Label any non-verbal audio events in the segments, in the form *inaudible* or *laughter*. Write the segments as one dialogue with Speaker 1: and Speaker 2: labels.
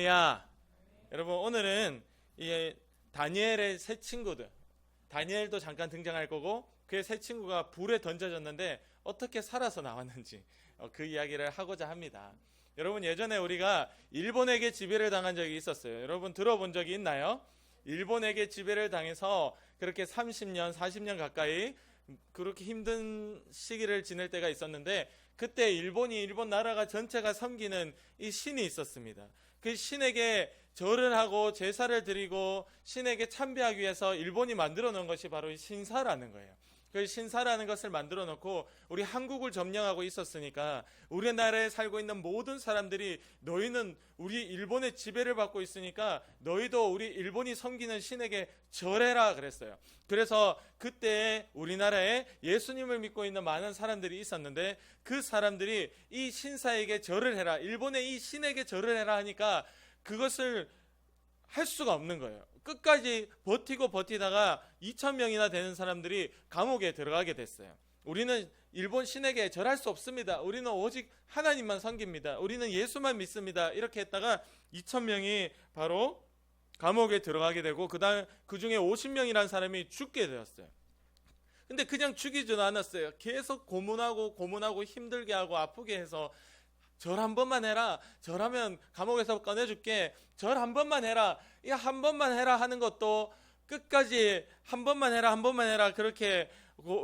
Speaker 1: 할렐루야. 여러분 오늘은 이 다니엘의 새 친구들 다니엘도 잠깐 등장할 거고 그의 새 친구가 불에 던져졌는데 어떻게 살아서 나왔는지 어, 그 이야기를 하고자 합니다. 여러분 예전에 우리가 일본에게 지배를 당한 적이 있었어요. 여러분 들어본 적이 있나요? 일본에게 지배를 당해서 그렇게 30년, 40년 가까이 그렇게 힘든 시기를 지낼 때가 있었는데 그때 일본이 일본 나라가 전체가 섬기는 이 신이 있었습니다. 그 신에게 절을 하고 제사를 드리고 신에게 참배하기 위해서 일본이 만들어 놓은 것이 바로 이 신사라는 거예요. 그 신사라는 것을 만들어 놓고 우리 한국을 점령하고 있었으니까 우리나라에 살고 있는 모든 사람들이 너희는 우리 일본의 지배를 받고 있으니까 너희도 우리 일본이 섬기는 신에게 절해라 그랬어요. 그래서 그때 우리나라에 예수님을 믿고 있는 많은 사람들이 있었는데 그 사람들이 이 신사에게 절을 해라. 일본의 이 신에게 절을 해라 하니까 그것을 할 수가 없는 거예요. 끝까지 버티고 버티다가 2천 명이나 되는 사람들이 감옥에 들어가게 됐어요. 우리는 일본 신에게 절할 수 없습니다. 우리는 오직 하나님만 섬깁니다. 우리는 예수만 믿습니다. 이렇게 했다가 2천 명이 바로 감옥에 들어가게 되고 그다음 그 중에 50명이라는 사람이 죽게 되었어요. 근데 그냥 죽이지는 않았어요. 계속 고문하고 고문하고 힘들게 하고 아프게 해서 절 한 번만 해라. 절하면 감옥에서 꺼내줄게. 절 한 번만 해라. 이 한 번만 해라 하는 것도 끝까지 한 번만 해라, 한 번만 해라. 그렇게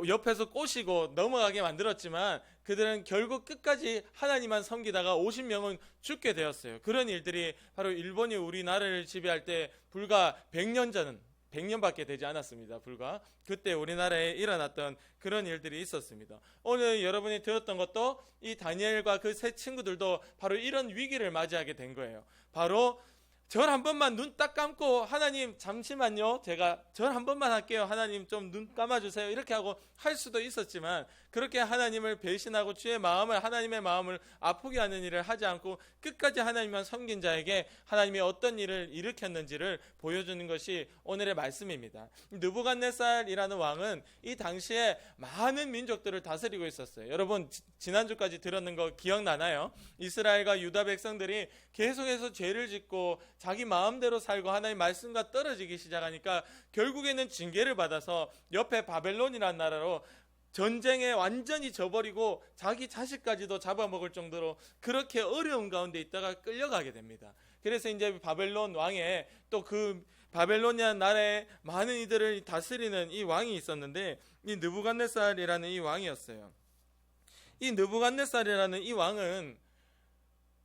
Speaker 1: 옆에서 꼬시고 넘어가게 만들었지만 그들은 결국 끝까지 하나님만 섬기다가 50명은 죽게 되었어요. 그런 일들이 바로 일본이 우리나라를 지배할 때 불과 100년 전 100년밖에 되지 않았습니다. 불과 그때 우리나라에 일어났던 그런 일들이 있었습니다. 오늘 여러분이 들었던 것도 이 다니엘과 그 세 친구들도 바로 이런 위기를 맞이하게 된 거예요. 바로 절 한 번만 눈 딱 감고 하나님 잠시만요. 제가 절 한 번만 할게요. 하나님 좀 눈 감아 주세요. 이렇게 하고 할 수도 있었지만 그렇게 하나님을 배신하고 주의 마음을 하나님의 마음을 아프게 하는 일을 하지 않고 끝까지 하나님만 섬긴 자에게 하나님이 어떤 일을 일으켰는지를 보여주는 것이 오늘의 말씀입니다. 느부갓네살이라는 왕은 이 당시에 많은 민족들을 다스리고 있었어요. 여러분 지난주까지 들었는 거 기억나나요? 이스라엘과 유다 백성들이 계속해서 죄를 짓고 자기 마음대로 살고 하나님 말씀과 떨어지기 시작하니까 결국에는 징계를 받아서 옆에 바벨론이라는 나라로 전쟁에 완전히 져버리고 자기 자식까지도 잡아먹을 정도로 그렇게 어려운 가운데 있다가 끌려가게 됩니다. 그래서 이제 바벨론 왕에 또그 바벨로니아 나라에 많은 이들을 다스리는 이 왕이 있었는데 이 느부갓네살이라는 이 왕이었어요. 이 느부갓네살이라는 이 왕은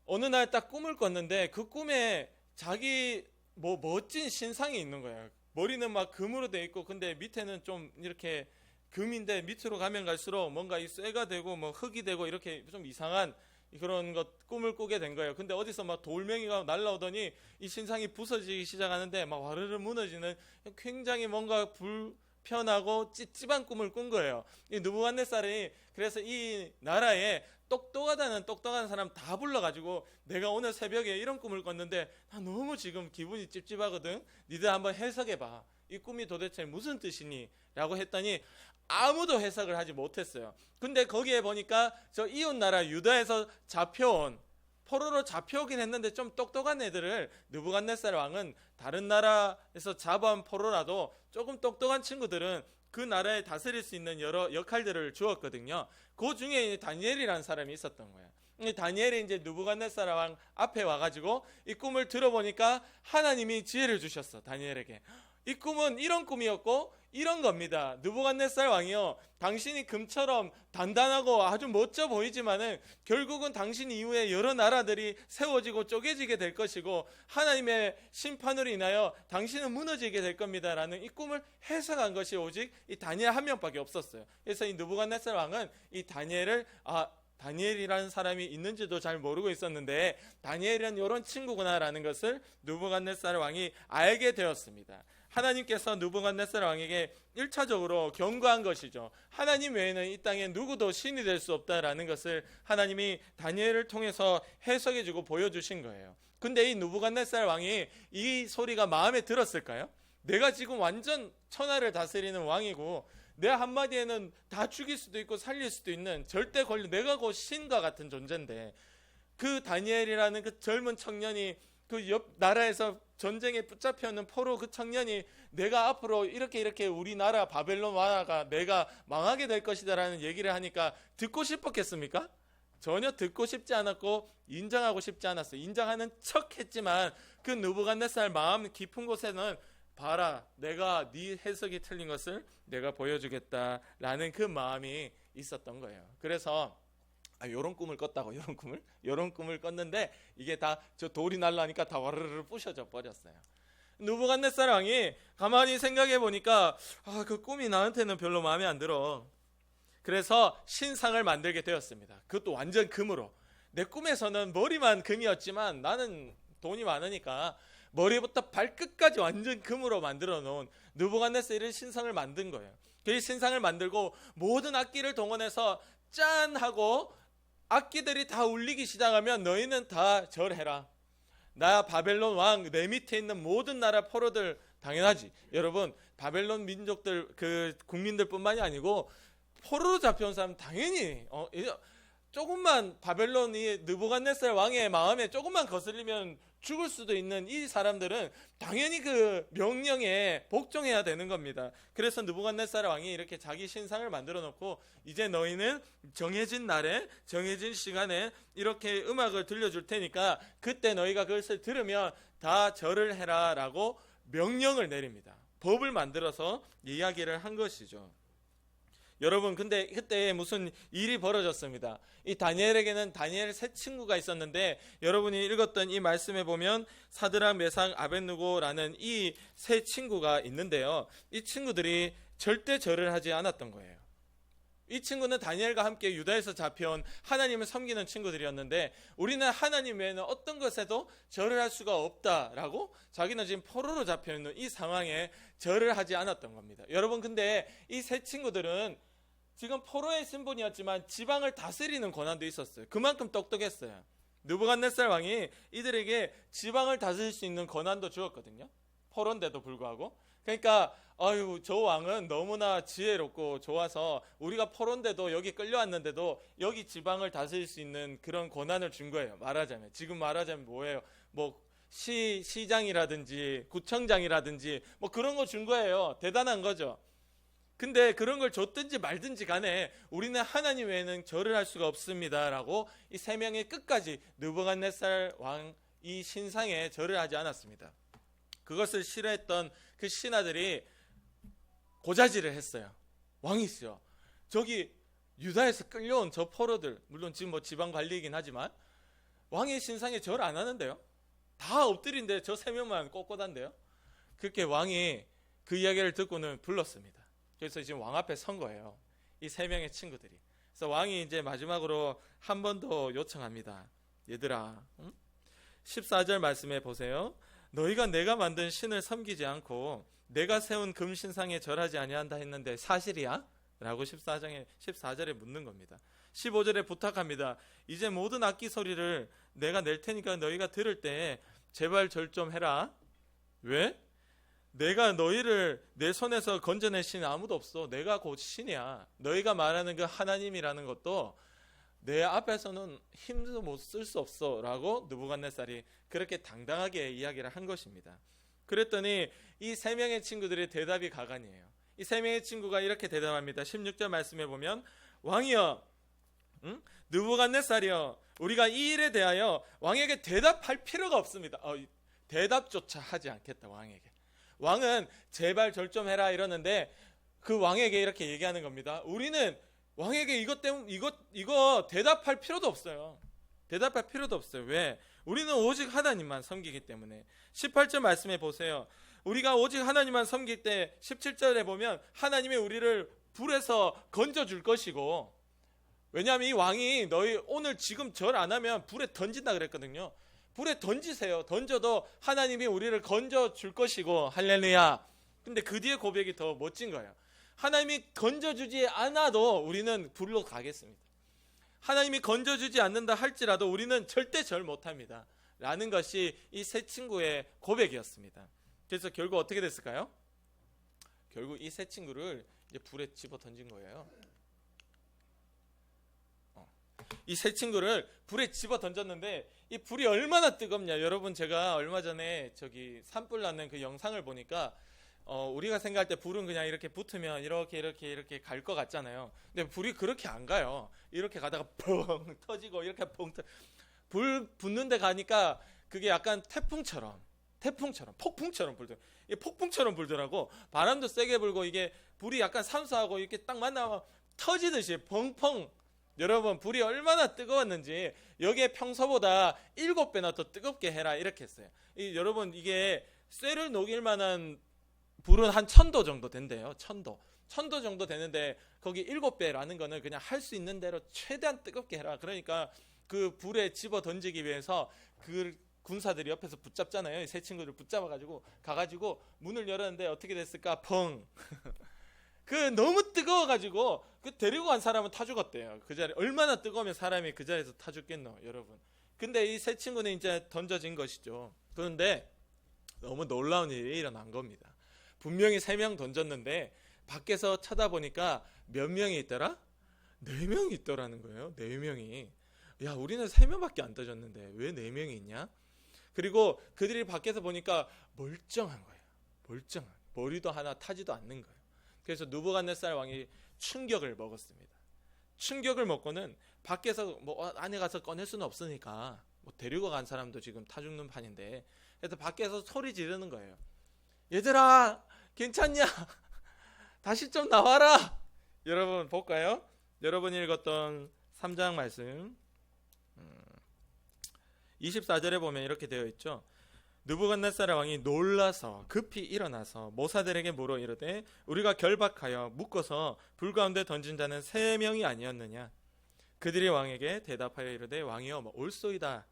Speaker 1: 어느 날 딱 꿈을 꿨는데 그 꿈에 자기 뭐 멋진 신상이 있는 거예요. 머리는 막 금으로 돼 있고 근데 밑에는 좀 이렇게 금인데 밑으로 가면 갈수록 뭔가 이 쇠가 되고 뭐 흙이 되고 이렇게 좀 이상한 그런 것 꿈을 꾸게 된 거예요. 근데 어디서 막 돌멩이가 날라오더니 이 신상이 부서지기 시작하는데 막 와르르 무너지는 굉장히 뭔가 불편하고 찝찝한 꿈을 꾼 거예요. 이 느부갓네살이 그래서 이 나라에 똑똑하다는 똑똑한 사람 다 불러가지고 내가 오늘 새벽에 이런 꿈을 꿨는데 나 너무 지금 기분이 찝찝하거든. 니들 한번 해석해봐. 이 꿈이 도대체 무슨 뜻이니? 라고 했더니 아무도 해석을 하지 못했어요. 근데 거기에 보니까 저 이웃 나라 유다에서 잡혀온 포로로 잡혀오긴 했는데 좀 똑똑한 애들을 느부갓네살 왕은 다른 나라에서 잡아온 포로라도 조금 똑똑한 친구들은 그 나라에 다스릴 수 있는 여러 역할들을 주었거든요. 그 중에 다니엘이라는 사람이 있었던 거예요. 다니엘이 이제 누부갓네살 왕 앞에 와가지고 이 꿈을 들어보니까 하나님이 지혜를 주셨어 다니엘에게. 이 꿈은 이런 꿈이었고 이런 겁니다. 느부갓네살 왕이요. 당신이 금처럼 단단하고 아주 멋져 보이지만은 결국은 당신 이후에 여러 나라들이 세워지고 쪼개지게 될 것이고 하나님의 심판으로 인하여 당신은 무너지게 될 겁니다라는 이 꿈을 해석한 것이 오직 이 다니엘 한 명밖에 없었어요. 그래서 이 느부갓네살 왕은 이 다니엘을 아 다니엘이라는 사람이 있는지도 잘 모르고 있었는데 다니엘은 이런 친구구나라는 것을 누부갓네살 왕이 알게 되었습니다. 하나님께서 누부갓네살 왕에게 1차적으로 경고한 것이죠. 하나님 외에는 이 땅에 누구도 신이 될 수 없다라는 것을 하나님이 다니엘을 통해서 해석해 주고 보여 주신 거예요. 근데 이 누부갓네살 왕이 이 소리가 마음에 들었을까요? 내가 지금 완전 천하를 다스리는 왕이고 내 한마디에는 다 죽일 수도 있고 살릴 수도 있는 절대 권리 내가 곧 신과 같은 존재인데 그 다니엘이라는 그 젊은 청년이 그 옆 나라에서 전쟁에 붙잡혀 있는 포로 그 청년이 내가 앞으로 이렇게 이렇게 우리나라 바벨론 왕아가 내가 망하게 될 것이다라는 얘기를 하니까 듣고 싶었겠습니까? 전혀 듣고 싶지 않았고 인정하고 싶지 않았어요. 인정하는 척 했지만 그 느부갓네살 마음 깊은 곳에는 봐라, 내가 네 해석이 틀린 것을 내가 보여주겠다라는 그 마음이 있었던 거예요. 그래서 아, 요런 꿈을 꿨다고 *laughs* 요런 꿈을 요런 꿈을 꿨는데 이게 다 저 돌이 날라니까 다 와르르 부셔져 버렸어요. 누부갓네살 왕이 가만히 생각해 보니까 아, 그 꿈이 나한테는 별로 마음에 안 들어. 그래서 신상을 만들게 되었습니다. 그것도 완전 금으로. 내 꿈에서는 머리만 금이었지만 나는 돈이 많으니까 머리부터 발끝까지 완전 금으로 만들어 놓은 느부갓네살의 신상을 만든 거예요. 그 신상을 만들고 모든 악기를 동원해서 짠 하고 악기들이 다 울리기 시작하면 너희는 다 절해라. 나 바벨론 왕 내 밑에 있는 모든 나라 포로들 당연하지. 여러분 바벨론 민족들 그 국민들뿐만이 아니고 포로로 잡혀온 사람 당연히 어, 이- 조금만 바벨론이 느부갓네살 왕의 마음에 조금만 거슬리면 죽을 수도 있는 이 사람들은 당연히 그 명령에 복종해야 되는 겁니다. 그래서 느부갓네살 왕이 이렇게 자기 신상을 만들어 놓고 이제 너희는 정해진 날에 정해진 시간에 이렇게 음악을 들려줄 테니까 그때 너희가 그것을 들으면 다 절을 해라라고 명령을 내립니다. 법을 만들어서 이야기를 한 것이죠. 여러분 근데 그때 무슨 일이 벌어졌습니다. 이 다니엘에게는 다니엘 세 친구가 있었는데 여러분이 읽었던 이 말씀에 보면 사드락 메상 아벤누고라는 이 세 친구가 있는데요. 이 친구들이 절대 절을 하지 않았던 거예요. 이 친구는 다니엘과 함께 유다에서 잡혀온 하나님을 섬기는 친구들이었는데 우리는 하나님 외에는 어떤 것에도 절을 할 수가 없다라고 자기는 지금 포로로 잡혀 있는 이 상황에 절을 하지 않았던 겁니다. 여러분 근데 이 세 친구들은 지금 포로의 신분이었지만 지방을 다스리는 권한도 있었어요. 그만큼 똑똑했어요. 느부갓네살 왕이 이들에게 지방을 다스릴 수 있는 권한도 주었거든요. 포로인데도 불구하고. 그러니까 아유 저 왕은 너무나 지혜롭고 좋아서 우리가 포로인데도 여기 끌려왔는데도 여기 지방을 다스릴 수 있는 그런 권한을 준 거예요. 말하자면 지금 말하자면 뭐예요? 뭐 시, 시장이라든지 구청장이라든지 뭐 그런 거 준 거예요. 대단한 거죠. 근데 그런 걸 줬든지 말든지 간에 우리는 하나님 외에는 절을 할 수가 없습니다라고 이 세 명의 끝까지 느부갓네살 왕 이 신상에 절을 하지 않았습니다. 그것을 싫어했던 그 신하들이 고자질을 했어요. 왕이시여. 저기 유다에서 끌려온 저 포로들 물론 지금 뭐 지방 관리이긴 하지만 왕의 신상에 절 안 하는데요. 다 엎드린데 저 세 명만 꼿꼿한데요. 그렇게 왕이 그 이야기를 듣고는 불렀습니다. 그래서 지금 왕 앞에 선 거예요. 이 세 명의 친구들이. 그래서 왕이 이제 마지막으로 한 번 더 요청합니다. 얘들아, 응? 14절 말씀해 보세요. 너희가 내가 만든 신을 섬기지 않고 내가 세운 금신상에 절하지 아니한다 했는데 사실이야? 라고 14장에 14절에 묻는 겁니다. 15절에 부탁합니다. 이제 모든 악기 소리를 내가 낼 테니까 너희가 들을 때 제발 절 좀 해라. 왜? 내가 너희를 내 손에서 건져낼 신은 아무도 없어. 내가 곧 신이야. 너희가 말하는 그 하나님이라는 것도 내 앞에서는 힘도 못 쓸 수 없어라고 느부갓네살이 그렇게 당당하게 이야기를 한 것입니다. 그랬더니 이 세 명의 친구들의 대답이 가관이에요. 이 세 명의 친구가 이렇게 대답합니다. 16절 말씀해 보면 왕이여, 응? 느부갓네살이여, 우리가 이 일에 대하여 왕에게 대답할 필요가 없습니다. 어, 이 대답조차 하지 않겠다 왕에게. 왕은 제발 절좀 해라 이러는데 그 왕에게 이렇게 얘기하는 겁니다. 우리는 왕에게 이것 때문 이것 이거 대답할 필요도 없어요. 대답할 필요도 없어요. 왜? 우리는 오직 하나님만 섬기기 때문에. 18절 말씀해 보세요. 우리가 오직 하나님만 섬길 때 17절에 보면 하나님이 우리를 불에서 건져 줄 것이고 왜냐하면 이 왕이 너희 오늘 지금 절 안 하면 불에 던진다 그랬거든요. 불에 던지세요. 던져도 하나님이 우리를 건져 줄 것이고 할렐루야. 근데 그 뒤에 고백이 더 멋진 거예요. 하나님이 건져주지 않아도 우리는 불로 가겠습니다. 하나님이 건져주지 않는다 할지라도 우리는 절대 절 못합니다. 라는 것이 이 세 친구의 고백이었습니다. 그래서 결국 어떻게 됐을까요? 결국 이 세 친구를 이제 불에 집어 던진 거예요. 어. 이새 친구를 불에 집어 던졌는데 이 불이 얼마나 뜨겁냐. 여러분 제가 얼마 전에 저기 산불 나는 그 영상을 보니까 어, 우리가 생각할 때 불은 그냥 이렇게 붙으면 이렇게 이렇게 이렇게 갈 것 같잖아요. 근데 불이 그렇게 안 가요. 이렇게 가다가 펑 터지고 이렇게 펑 터. 불 붙는 데 가니까 그게 약간 태풍처럼 태풍처럼 폭풍처럼 불더. 이게 폭풍처럼 불더라고. 바람도 세게 불고 이게 불이 약간 산소하고 이렇게 딱 만나면 터지듯이 펑펑. 여러분 불이 얼마나 뜨거웠는지 여기에 평소보다 일곱 배나 더 뜨겁게 해라 이렇게 했어요. 이, 여러분 이게 쇠를 녹일 만한 불은 한 천도 정도 된대요. 천도. 천도 정도 되는데 거기 일곱 배라는 거는 그냥 할 수 있는 대로 최대한 뜨겁게 해라. 그러니까 그 불에 집어 던지기 위해서 그 군사들이 옆에서 붙잡잖아요. 이새 친구들 붙잡아가지고 가가지고 문을 열었는데 어떻게 됐을까? 펑. *laughs* 그 너무 뜨거워가지고 그 데리고 간 사람은 타 죽었대요. 그 자리 얼마나 뜨거우면 사람이 그 자리에서 타 죽겠노, 여러분. 근데 이새 친구는 이제 던져진 것이죠. 그런데 너무 놀라운 일이 일어난 겁니다. 분명히 세 명 던졌는데 밖에서 쳐다보니까 몇 명이 있더라? 네 명이 있더라는 거예요. 네 명이. 야, 우리는 세 명밖에 안 던졌는데 왜 네 명이 있냐? 그리고 그들이 밖에서 보니까 멀쩡한 거예요. 멀쩡한. 머리도 하나 타지도 않는 거예요. 그래서 누부갓네살 왕이 충격을 먹었습니다. 충격을 먹고는 밖에서 뭐 안에 가서 꺼낼 수는 없으니까 뭐 데리고 간 사람도 지금 타 죽는 판인데 그래서 밖에서 소리 지르는 거예요. 얘들아 괜찮냐? *laughs* 다시 좀 나와라. 여러분 볼까요? 여러분이 읽었던 3장 말씀 24절에 보면 이렇게 되어 있죠. 느부갓네살 왕이 놀라서 급히 일어나서 모사들에게 물어 이르되 우리가 결박하여 묶어서 불 가운데 던진 자는 세 명이 아니었느냐? 그들이 왕에게 대답하여 이르되 왕이여 뭐 올소이다.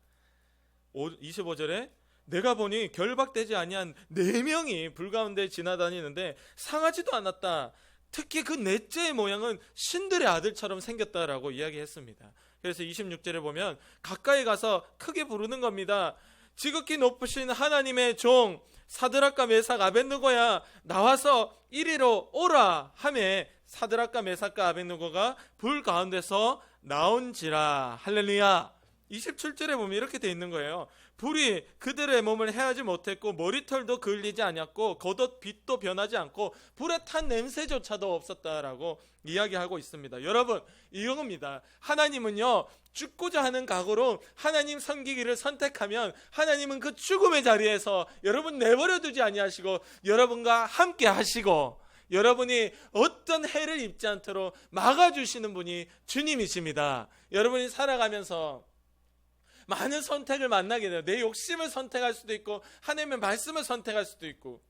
Speaker 1: 25절에 내가 보니 결박되지 아니한 네 명이 불 가운데 지나다니는데 상하지도 않았다. 특히 그 넷째의 모양은 신들의 아들처럼 생겼다라고 이야기했습니다. 그래서 26절에 보면 가까이 가서 크게 부르는 겁니다 지극히 높으신 하나님의 종 사드락과 메삭 아벤누고야 나와서 이리로 오라 하매 사드락과 메삭과 아벤누고가 불 가운데서 나온지라. 할렐루야 27절에 보면 이렇게 돼 있는 거예요. 불이 그들의 몸을 해하지 못했고 머리털도 그을리지 않았고 겉옷 빛도 변하지 않고 불에 탄 냄새조차도 없었다라고 이야기하고 있습니다. 여러분 이겁니다. 하나님은요 죽고자 하는 각오로 하나님 섬기기를 선택하면 하나님은 그 죽음의 자리에서 여러분 내버려 두지 아니하시고 여러분과 함께 하시고 여러분이 어떤 해를 입지 않도록 막아주시는 분이 주님이십니다. 여러분이 살아가면서 많은 선택을 만나게 돼요. 내 욕심을 선택할 수도 있고 하나님의 말씀을 선택할 수도 있고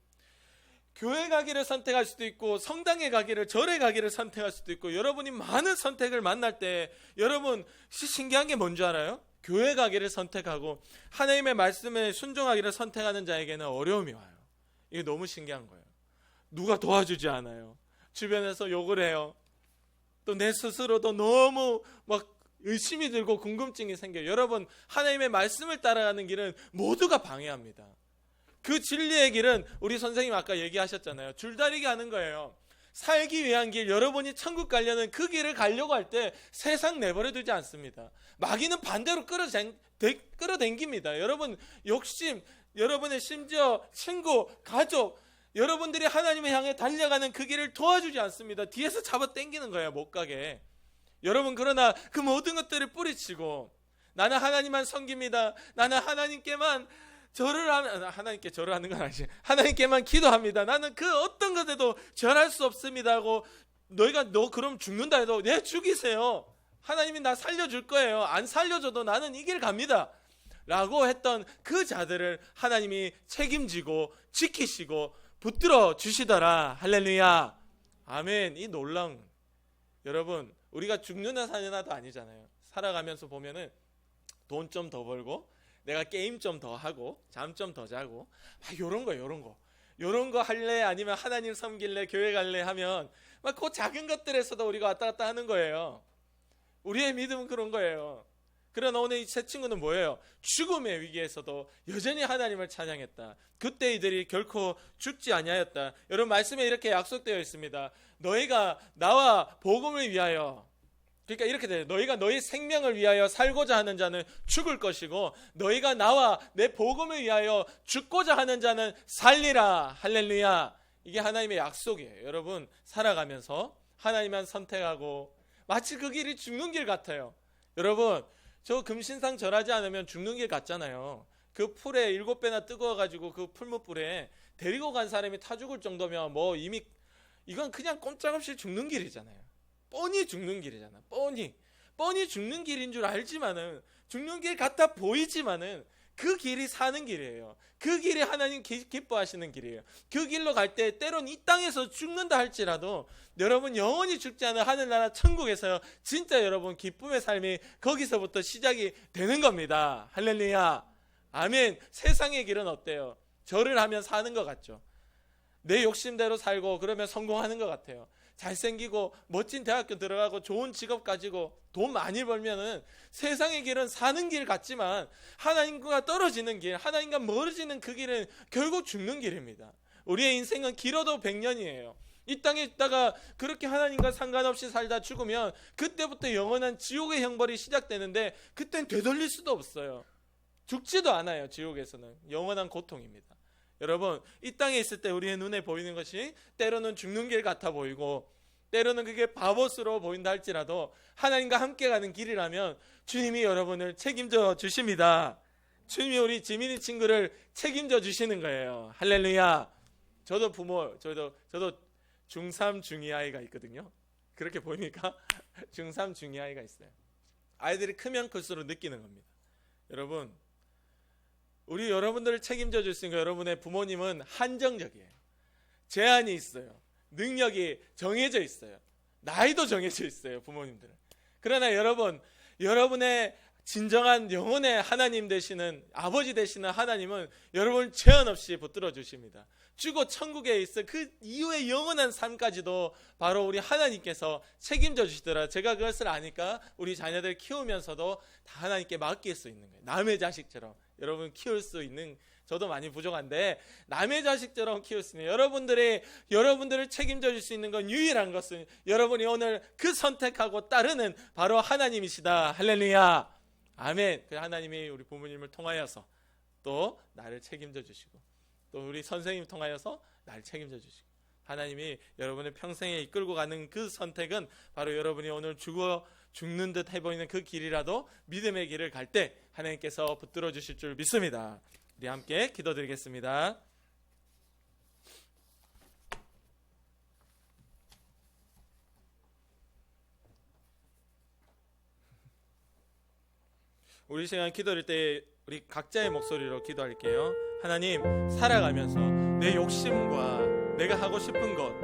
Speaker 1: 교회 가기를 선택할 수도 있고 성당에 가기를 절에 가기를 선택할 수도 있고 여러분이 많은 선택을 만날 때 여러분 신기한 게 뭔지 알아요? 교회 가기를 선택하고 하나님의 말씀에 순종하기를 선택하는 자에게는 어려움이 와요. 이게 너무 신기한 거예요. 누가 도와주지 않아요. 주변에서 욕을 해요. 또 내 스스로도 너무 막 의심이 들고 궁금증이 생겨요. 여러분 하나님의 말씀을 따라가는 길은 모두가 방해합니다. 그 진리의 길은 우리 선생님 아까 얘기하셨잖아요. 줄다리기 하는 거예요. 살기 위한 길, 여러분이 천국 가려는 그 길을 가려고 할 때 세상 내버려 두지 않습니다. 마귀는 반대로 끌어당, 끌어당깁니다. 여러분, 욕심, 여러분의 심지어 친구, 가족, 여러분들이 하나님을 향해 달려가는 그 길을 도와주지 않습니다. 뒤에서 잡아 당기는 거예요, 못 가게. 여러분, 그러나 그 모든 것들을 뿌리치고 나는 하나님만 섬깁니다. 나는 하나님께만 절을 하면 하나님께 절을 하는 건 아니지. 하나님께만 기도합니다. 나는 그 어떤 것에도 절할 수 없습니다 하고 너희가 너 그럼 죽는다 해도 내 죽이세요. 하나님이 나 살려줄 거예요. 안 살려줘도 나는 이 길 갑니다. 라고 했던 그 자들을 하나님이 책임지고 지키시고 붙들어 주시더라. 할렐루야. 아멘. 이 놀라운 여러분 우리가 죽느나 사느나도 아니잖아요. 살아가면서 보면은 돈 좀 더 벌고 내가 게임 좀 더 하고 잠 좀 더 자고 막 요런 거 요런 거 요런 거 할래 아니면 하나님 섬길래 교회 갈래 하면 막 그 작은 것들에서도 우리가 왔다 갔다 하는 거예요. 우리의 믿음은 그런 거예요. 그러나 오늘 이 세 친구는 뭐예요? 죽음의 위기에서도 여전히 하나님을 찬양했다. 그때 이들이 결코 죽지 아니하였다. 여러분 말씀에 이렇게 약속되어 있습니다. 너희가 나와 복음을 위하여 그러니까 이렇게 돼. 너희가 너희 생명을 위하여 살고자 하는 자는 죽을 것이고 너희가 나와 내 복음을 위하여 죽고자 하는 자는 살리라. 할렐루야. 이게 하나님의 약속이에요. 여러분 살아가면서 하나님만 선택하고 마치 그 길이 죽는 길 같아요. 여러분 저 금신상 절하지 않으면 죽는 길 같잖아요. 그 풀에 일곱 배나 뜨거워가지고 그 풀무불에 데리고 간 사람이 타 죽을 정도면 뭐 이미 이건 그냥 꼼짝없이 죽는 길이잖아요. 뻔히 죽는 길이잖아. 뻔히 뻔히 죽는 길인 줄 알지만은 죽는 길 같아 보이지만은 그 길이 사는 길이에요. 그 길이 하나님 기, 기뻐하시는 길이에요. 그 길로 갈 때 때론 이 땅에서 죽는다 할지라도 여러분 영원히 죽지 않은 하늘나라 천국에서 진짜 여러분 기쁨의 삶이 거기서부터 시작이 되는 겁니다. 할렐루야. 아멘. 세상의 길은 어때요? 절을 하면 사는 것 같죠. 내 욕심대로 살고 그러면 성공하는 것 같아요. 잘생기고 멋진 대학교 들어가고 좋은 직업 가지고 돈 많이 벌면은 세상의 길은 사는 길 같지만 하나님과 떨어지는 길, 하나님과 멀어지는 그 길은 결국 죽는 길입니다. 우리의 인생은 길어도 100년이에요. 이 땅에 있다가 그렇게 하나님과 상관없이 살다 죽으면 그때부터 영원한 지옥의 형벌이 시작되는데 그땐 되돌릴 수도 없어요. 죽지도 않아요. 지옥에서는 영원한 고통입니다. 여러분 이 땅에 있을 때 우리의 눈에 보이는 것이 때로는 죽는 길 같아 보이고 때로는 그게 바보스러워 보인다 할지라도 하나님과 함께 가는 길이라면 주님이 여러분을 책임져 주십니다. 주님이 우리 지민이 친구를 책임져 주시는 거예요. 할렐루야. 저도 부모, 저도 저도 중3 중2 아이가 있거든요. 그렇게 보입니까? 중3 중2 아이가 있어요. 아이들이 크면 클수록 느끼는 겁니다. 여러분 우리 여러분들을 책임져 줄 수 있는 여러분의 부모님은 한정적이에요. 제한이 있어요. 능력이 정해져 있어요. 나이도 정해져 있어요. 부모님들은. 그러나 여러분, 여러분의 진정한 영혼의 하나님 되시는 아버지 되시는 하나님은 여러분을 제한 없이 붙들어 주십니다. 주고 천국에 있어 그 이후의 영원한 삶까지도 바로 우리 하나님께서 책임져 주시더라. 제가 그것을 아니까 우리 자녀들 키우면서도 다 하나님께 맡길 수 있는 거예요. 남의 자식처럼 여러분 키울 수 있는 저도 많이 부족한데 남의 자식처럼 키울 수 있는 여러분들의 여러분들을 책임져 줄 수 있는 건 유일한 것은 여러분이 오늘 그 선택하고 따르는 바로 하나님이시다. 할렐루야. 아멘. 그 하나님이 우리 부모님을 통하여서 또 나를 책임져 주시고 또 우리 선생님 통하여서 나를 책임져 주시고 하나님이 여러분의 평생에 이끌고 가는 그 선택은 바로 여러분이 오늘 죽어 죽는 듯 해보이는 그 길이라도 믿음의 길을 갈 때 하나님께서 붙들어 주실 줄 믿습니다. 우리 함께 기도드리겠습니다. 우리 시간 기도할 때 우리 각자의 목소리로 기도할게요. 하나님 살아가면서 내 욕심과 내가 하고 싶은 것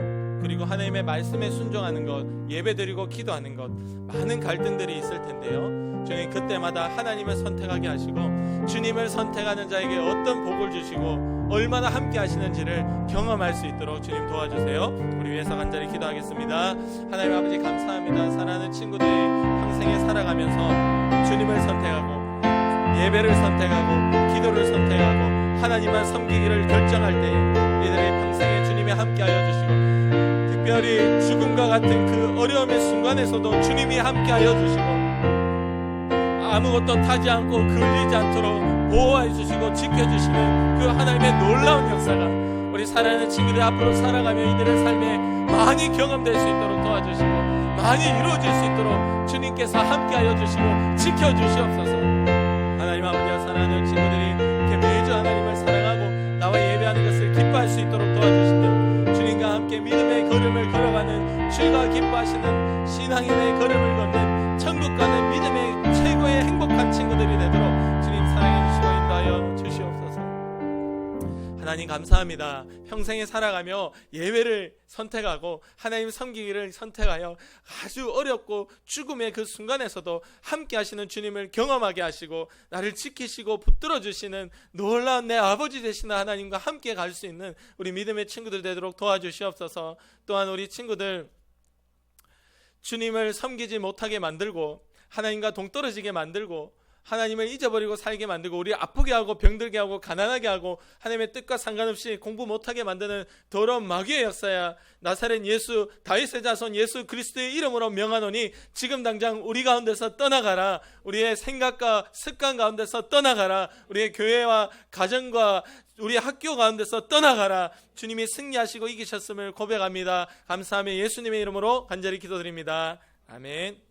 Speaker 1: 그리고 하나님의 말씀에 순종하는 것 예배드리고 기도하는 것 많은 갈등들이 있을 텐데요. 주님 그때마다 하나님을 선택하게 하시고 주님을 선택하는 자에게 어떤 복을 주시고 얼마나 함께 하시는지를 경험할 수 있도록 주님 도와주세요. 우리 위해서 간절히 기도하겠습니다. 하나님 아버지 감사합니다. 사랑하는 친구들이 평생에 살아가면서 주님을 선택하고 예배를 선택하고 기도를 선택하고 하나님만 섬기기를 결정할 때 이들의 평생에 주님이 함께하여 주시고 특별히 죽음과 같은 그 어려움의 순간에서도 주님이 함께하여 주시고 아무것도 타지 않고 걸리지 않도록 보호해 주시고 지켜주시는 그 하나님의 놀라운 역사가 우리 사랑하는 친구들 앞으로 살아가며 이들의 삶에 많이 경험될 수 있도록 도와주시고 많이 이루어질 수 있도록 주님께서 함께하여 주시고 지켜주시옵소서. 하나님 아버지와 사랑하는 친구 기뻐하시는 신앙인의 걸음을 걷는 천국 가는 믿음의 최고의 행복한 친구들이 되도록 주님 사랑해 주시고 인도하여 주시옵소서. 하나님 감사합니다. 평생에 살아가며 예배를 선택하고 하나님 섬기기를 선택하여 아주 어렵고 죽음의 그 순간에서도 함께 하시는 주님을 경험하게 하시고 나를 지키시고 붙들어 주시는 놀라운 내 아버지 되시는 하나님과 함께 갈 수 있는 우리 믿음의 친구들 되도록 도와주시옵소서. 또한 우리 친구들 주님을 섬기지 못하게 만들고 하나님과 동떨어지게 만들고 하나님을 잊어버리고 살게 만들고 우리 아프게 하고 병들게 하고 가난하게 하고 하나님의 뜻과 상관없이 공부 못하게 만드는 더러운 마귀의 역사야 나사렛 예수 다윗의 자손 예수 그리스도의 이름으로 명하노니 지금 당장 우리 가운데서 떠나가라. 우리의 생각과 습관 가운데서 떠나가라. 우리의 교회와 가정과 우리 학교 가운데서 떠나가라. 주님이 승리하시고 이기셨음을 고백합니다. 감사하며 예수님의 이름으로 간절히 기도드립니다. 아멘